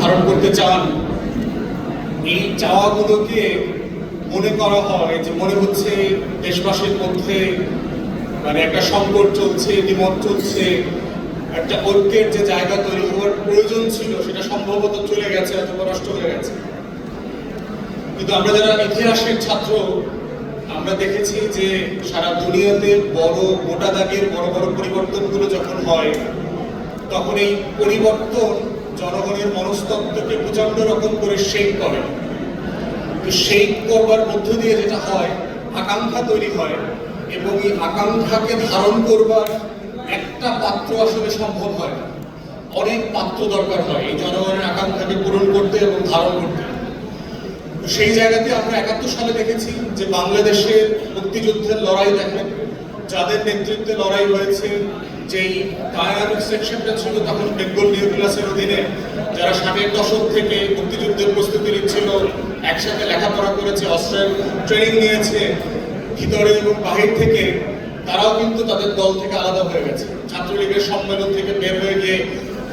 ধারণ করতে চান, এই চাওয়াগুলোকে মনে করা হয় যে মনে হচ্ছে দেশবাসীর মধ্যে মানে একটা সংকট চলছে, দ্বিমত চলছে, একটা ঐক্যের যে জায়গা তৈরি হওয়ার প্রয়োজন ছিল, সেটা সম্ভবত চলে গেছে, অথবা নষ্ট হয়ে গেছে। কিন্তু আমরা যারা ইতিহাসের ছাত্র, আমরা দেখেছি যে সারা দুনিয়াতে বড়, মোটা দাগের বড় বড় পরিবর্তনগুলো যখন হয়, তখন এই পরিবর্তন জনগণের মনস্তত্ত্বকে প্রচণ্ড রকম করে শেক করে। তো শেক করবার মধ্য দিয়ে যেটা হয়, আকাঙ্ক্ষা তৈরি হয় এবং এই আকাঙ্ক্ষাকে ধারণ করবার একটা পাত্র আসলে সম্ভব হয় অনেক পাত্র দরকার হয় এই জনগণের আকাঙ্ক্ষাকে পূরণ করতে এবং ধারণ করতে। সেই জায়গাতে আমরা একাত্তর সালে দেখেছি যে বাংলাদেশের মুক্তিযুদ্ধের লড়াই দেখেন, যাদের নেতৃত্বে লড়াই হয়েছে যেই কায়ানিক সেকশনটা ছিল তখন বেঙ্গল নিউ ক্লাসের অধীনে, যারা ষাটের দশক থেকে মুক্তিযুদ্ধের প্রস্তুতি নিচ্ছিল, একসাথে লেখাপড়া করেছে, অস্ত্রের ট্রেনিং নিয়েছে, ভিতরে এবং বাহির থেকে, তারাও কিন্তু তাদের দল থেকে আলাদা হয়ে গেছে। ছাত্রলীগের সম্মেলন থেকে বের হয়ে গিয়ে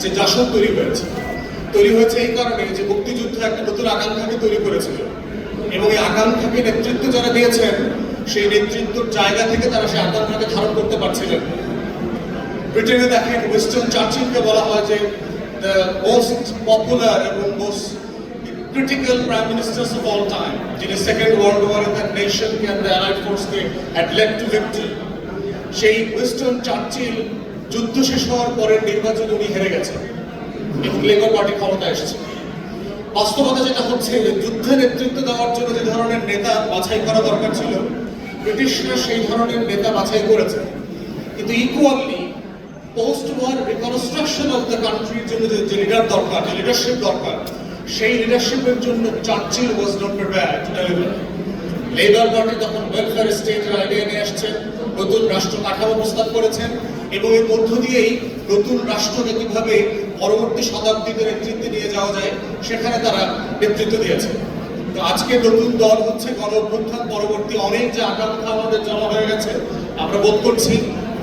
যে জাসদ তৈরি হয়েছে তৈরি হয়েছে এই কারণে যে মুক্তিযুদ্ধ একটা নতুন আকাঙ্ক্ষাকে তৈরি করেছিল। এবং এই আকাঙ্ক্ষাকে নেতৃত্ব যারা দিয়েছেন, সেই নেতৃত্বর জায়গা থেকে তারা সেই আকাঙ্ক্ষাকে ধারণ করতে পারছিলেন। ব্রিটেনে দেখেন ওয়েস্টার্ন চার্চিলকে বলা হয় যে দ্য মোস্ট পপুলার এবং most critical prime ministers of all time যিনি সেকেন্ড ওয়ার্ল্ড ওয়ারে তার নেশনকে ফোর্সকে হ্যাড লেড টু ভিক্টরি সেই ওয়েস্টার্ন চার্চিল যুদ্ধ শেষ হওয়ার পরের নির্বাচনে উনি হেরে গেছেন এবং লেবার পার্টি ক্ষমতা এসেছে। বাস্তবতা যেটা হচ্ছে যে যুদ্ধে নেতৃত্ব দেওয়ার জন্য যে ধরনের নেতা বাছাই করা দরকার ছিল, ব্রিটিশরা সেই ধরনের নেতা বাছাই করেছে। কিন্তু equally post war reconstruction of the কান্ট্রির জন্য যে লিডার দরকার যে লিডারশিপ দরকার সেই লিডারশিপের জন্য Churchill was not prepare to deliver labour party তখন ওয়েলফেয়ার স্টেটের আইডিয়া নিয়ে আসছেন নতুন রাষ্ট্র কাঠামো প্রস্তাব করেছেন এবং এর মধ্য দিয়েই নতুন রাষ্ট্রকে কীভাবে পরবর্তী শতাব্দীতে নেতৃত্বে নিয়ে যাওয়া যায়, সেখানে তারা নেতৃত্ব দিয়েছে। তো আজকে নতুন দল হচ্ছে গণ পরবর্তী অনেক যে আকাঙ্ক্ষা আমাদের জমা হয়ে গেছে, আমরা বোধ করছি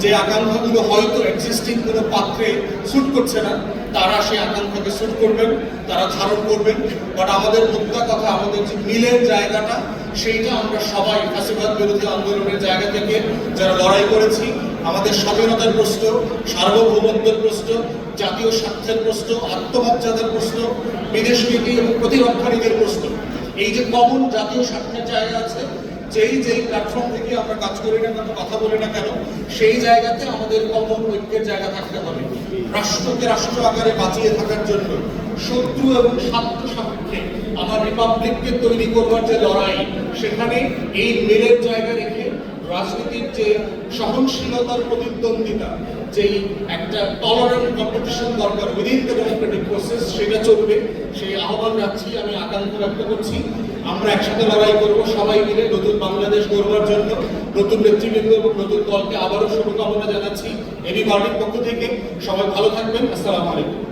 যে আকাঙ্ক্ষাগুলো হয়তো এক্সিস্টিং কোনো পাত্রে স্যুট করছে না, তারা সেই আকাঙ্ক্ষাকে স্যুট করবেন, তারা ধারণ করবেন। বাট আমাদের মুদ্রা কথা, আমাদের যে মিলের জায়গাটা, সেইটা আমরা সবাই ফাঁসিবাদ বিরোধী আন্দোলনের জায়গা থেকে যারা লড়াই করেছি, আমাদের স্বাধীনতার প্রশ্ন, সার্বভৌমত্বের প্রশ্ন, জাতীয় স্বার্থের প্রশ্ন, আত্মমর্যাদার প্রশ্ন, বিদেশ নীতি এবং প্রতিরক্ষা নীতির প্রশ্ন। এই যে কমন জাতীয় স্বার্থের জায়গা আছে যেই যেই প্ল্যাটফর্ম থেকে আমরা কাজ করি না কেন, কথা বলি না কেন, সেই জায়গাতে আমাদের কমন ঐক্যের জায়গা থাকতে হবে। রাষ্ট্রকে রাষ্ট্র আকারে বাঁচিয়ে থাকার জন্য শত্রু এবং স্বার্থ সাপেক্ষে আমার রিপাবলিককে তৈরি করবার যে লড়াই, সেখানে এই মেলের জায়গা রেখে রাজনীতির যে সহনশীলতার প্রতিদ্বন্দ্বিতা, যেই একটা টলারেন্ট কম্পিটিশন দরকার উইদিন দ্য ডেমোক্রেটিক প্রসেস সেটা চলবে। সেই আহ্বান রাখছি, আমি আকাঙ্ক্ষা ব্যক্ত করছি। আমরা একসাথে লড়াই করব, সবাই মিলে নতুন বাংলাদেশ গড়বার জন্য, নতুন নেতৃবৃন্দ এবং নতুন দলকে আবারও শুভকামনা জানাচ্ছি। এবি পার্টির পক্ষ থেকে। সবাই ভালো থাকবেন। আসসালামু আলাইকুম।